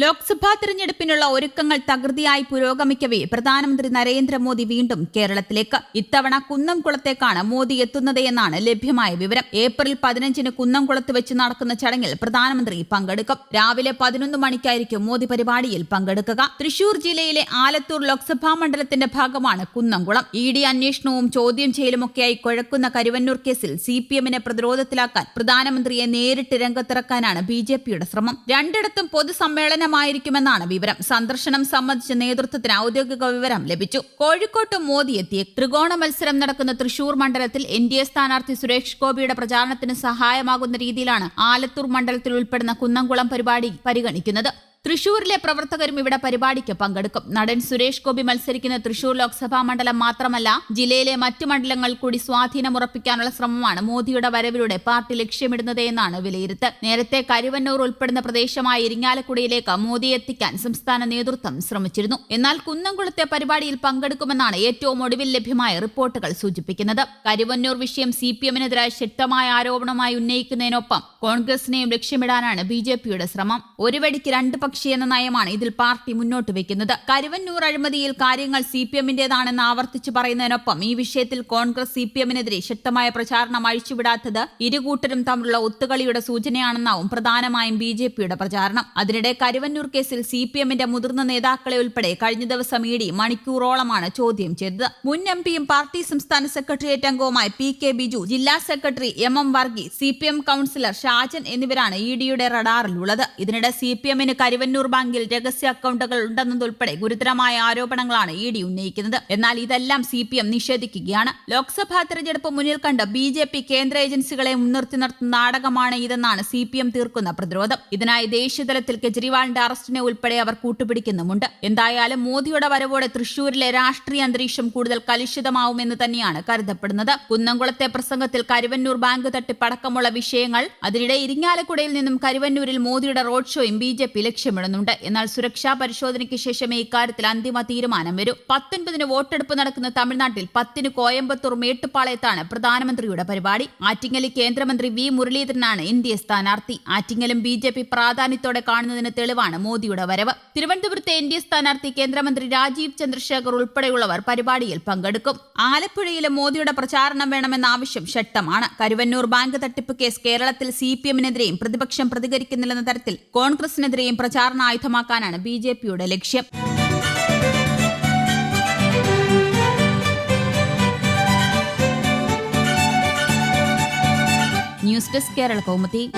ലോക്സഭാ തെരഞ്ഞെടുപ്പിനുള്ള ഒരുക്കങ്ങൾ തകൃതിയായി പുരോഗമിക്കവേ പ്രധാനമന്ത്രി നരേന്ദ്രമോദി വീണ്ടും കേരളത്തിലേക്ക്. ഇത്തവണ കുന്നംകുളത്തേക്കാണ് മോദി എത്തുന്നത് എന്നാണ് ലഭ്യമായ വിവരം. ഏപ്രിൽ പതിനഞ്ചിന് കുന്നംകുളത്ത് വെച്ച് നടക്കുന്ന ചടങ്ങിൽ പ്രധാനമന്ത്രി പങ്കെടുക്കും. രാവിലെ പതിനൊന്ന് മണിക്കായിരിക്കും മോദി പരിപാടിയിൽ പങ്കെടുക്കുക. തൃശൂർ ജില്ലയിലെ ആലത്തൂർ ലോക്സഭാ മണ്ഡലത്തിന്റെ ഭാഗമാണ് കുന്നംകുളം. ഇ ഡി അന്വേഷണവും ചോദ്യം ചെയ്യലുമൊക്കെയായി കുഴക്കുന്ന കരുവന്നൂർ കേസിൽ സി പി എമ്മിനെ പ്രതിരോധത്തിലാക്കാൻ പ്രധാനമന്ത്രിയെ നേരിട്ട് രംഗത്തിറക്കാനാണ് ബി ജെ പിയുടെ ശ്രമം. രണ്ടിടത്തും പൊതുസമ്മേളനമായിരിക്കുമെന്നാണ് വിവരം. സന്ദർശനം സംബന്ധിച്ച നേതൃത്വത്തിന് ഔദ്യോഗിക വിവരം ലഭിച്ചു. കോഴിക്കോട്ട് മോദി എത്തിയ ത്രികോണ മത്സരം നടക്കുന്ന തൃശൂർ മണ്ഡലത്തിൽ എൻ ഡി എ സ്ഥാനാർത്ഥി സുരേഷ് ഗോപിയുടെ പ്രചാരണത്തിന് സഹായമാകുന്ന രീതിയിലാണ് ആലത്തൂർ മണ്ഡലത്തിൽ ഉൾപ്പെടുന്ന കുന്നംകുളം പരിപാടി പരിഗണിക്കുന്നത്. തൃശൂരിലെ പ്രവർത്തകരും ഇവിടെ പരിപാടിക്ക് പങ്കെടുക്കും. നടൻ സുരേഷ് ഗോപി മത്സരിക്കുന്ന തൃശൂർ ലോക്സഭാ മണ്ഡലം മാത്രമല്ല ജില്ലയിലെ മറ്റു മണ്ഡലങ്ങൾ കൂടി സ്വാധീനമുറപ്പിക്കാനുള്ള ശ്രമമാണ് മോദിയുടെ വരവിലൂടെ പാർട്ടി ലക്ഷ്യമിടുന്നതെന്നാണ് വിലയിരുത്തൽ. നേരത്തെ കരുവന്നൂർ ഉൾപ്പെടുന്ന പ്രദേശമായ ഇരിങ്ങാലക്കുടയിലേക്ക് മോദി എത്തിക്കാൻ സംസ്ഥാന നേതൃത്വം ശ്രമിച്ചിരുന്നു. എന്നാൽ കുന്നംകുളത്തെ പരിപാടിയിൽ പങ്കെടുക്കുമെന്നാണ് ഏറ്റവും ഒടുവിൽ ലഭ്യമായ റിപ്പോർട്ടുകൾ സൂചിപ്പിക്കുന്നത്. കരുവന്നൂർ വിഷയം സി പി എമ്മിനെതിരായ ശക്തമായ ആരോപണമായി ഉന്നയിക്കുന്നതിനൊപ്പം കോൺഗ്രസിനെയും ലക്ഷ്യമിടാനാണ് ബി ജെ പിയുടെ ശ്രമം. ഒരു വെടിക്ക് രണ്ട് പക്ഷി എന്ന നയമാണ് ഇതിൽ പാർട്ടി മുന്നോട്ട് വെക്കുന്നത്. കരുവന്നൂർ അഴിമതിയിൽ കാര്യങ്ങൾ സി പി എമ്മിന്റേതാണെന്ന് ആവർത്തിച്ചു പറയുന്നതിനൊപ്പം ഈ വിഷയത്തിൽ കോൺഗ്രസ് സി പി എമ്മിനെതിരെ ശക്തമായ പ്രചാരണം അഴിച്ചുവിടാത്തത് ഇരുകൂട്ടരും തമ്മിലുള്ള ഒത്തുകളിയുടെ സൂചനയാണെന്നാവും പ്രധാനമായും ബി ജെ പിയുടെ പ്രചാരണം. അതിനിടെ കരുവന്നൂർ കേസിൽ സി പി എമ്മിന്റെ മുതിർന്ന നേതാക്കളെ ഉൾപ്പെടെ കഴിഞ്ഞ ദിവസം ഇ ഡി മണിക്കൂറോളമാണ് ചോദ്യം ചെയ്തത്. മുൻ എം പിയും പാർട്ടി സംസ്ഥാന സെക്രട്ടേറിയറ്റ് അംഗവുമായ പി കെ ബിജു ജില്ലാ secretary M M Varghese C P M councillor Shajan എന്നിവരാണ് ഇ ഡിയുടെ റഡാറിലുള്ളത്. ഇതിനിടെ സി പി എമ്മിന് കരുവന്നൂർ ബാങ്കിൽ രഹസ്യ അക്കൗണ്ടുകൾ ഉണ്ടെന്നതുൾപ്പെടെ ഗുരുതരമായ ആരോപണങ്ങളാണ് ഇ ഡി ഉന്നയിക്കുന്നത്. എന്നാൽ ഇതെല്ലാം സി പി എം നിഷേധിക്കുകയാണ്. ലോക്സഭാ തെരഞ്ഞെടുപ്പ് മുന്നിൽ കണ്ട് ബി ജെ പി കേന്ദ്ര ഏജൻസികളെ മുൻനിർത്തി നടത്തുന്ന നാടകമാണ് ഇതെന്നാണ് സി പി എം തീർക്കുന്ന പ്രതിരോധം. ഇതിനായി ദേശീയതലത്തിൽ കെജ്രിവാളിന്റെ അറസ്റ്റിനെ ഉൾപ്പെടെ അവർ കൂട്ടുപിടിക്കുന്നുമുണ്ട്. എന്തായാലും മോദിയുടെ വരവോടെ തൃശൂരിലെ രാഷ്ട്രീയ അന്തരീക്ഷം കൂടുതൽ കലുഷിതമാവുമെന്ന് തന്നെയാണ് കരുതപ്പെടുന്നത്. കുന്നംകുളത്തെ പ്രസംഗത്തിൽ കരുവന്നൂർ ബാങ്ക് തട്ടിപ്പടക്കമുള്ള വിഷയങ്ങൾ അതിനിടെ ഇരിങ്ങാലക്കുടയിൽ നിന്നും കരുവന്നൂരിൽ മോദിയുടെ റോഡ് ഷോയും ബി ജെ പി ലക്ഷ്യമിടുന്നുണ്ട്. എന്നാൽ സുരക്ഷാ പരിശോധനയ്ക്ക് ശേഷമേ ഇക്കാര്യത്തിൽ അന്തിമ തീരുമാനം വരൂ. പത്തൊൻപതിന് വോട്ടെടുപ്പ് നടക്കുന്ന തമിഴ്നാട്ടിൽ പത്തിന് കോയമ്പത്തൂർ മേട്ടുപ്പാളയത്താണ് പ്രധാനമന്ത്രിയുടെ പരിപാടി. ആറ്റിങ്ങലിൽ കേന്ദ്രമന്ത്രി വി മുരളീധരനാണ് എ സ്ഥാനാർത്ഥി. ആറ്റിങ്ങലും ബി ജെ പി പ്രാധാന്യത്തോടെ കാണുന്നതിന് തെളിവാണ് മോദിയുടെ വരവ്. തിരുവനന്തപുരത്തെ എൻ ഡി എ സ്ഥാനാർത്ഥി കേന്ദ്രമന്ത്രി രാജീവ് ചന്ദ്രശേഖർ ഉൾപ്പെടെയുള്ളവർ പരിപാടിയിൽ പങ്കെടുക്കും. ആലപ്പുഴയിലെ മോദിയുടെ പ്രചാരണം വേണമെന്ന ആവശ്യം ശക്തമാണ്. കരുവന്നൂർ ബാങ്ക് തട്ടിപ്പ് കേസ് കേരളത്തിൽ സി പി എമ്മിനെതിരെയും പ്രതിപക്ഷം പ്രതികരിക്കുന്നില്ലെന്ന തരത്തിൽ കോൺഗ്രസിനെതിരെയും പ്രചാരണ ആയുധമാക്കാനാണ് ബി ജെ പിയുടെ ലക്ഷ്യം. News desk Kerala Kaumudi.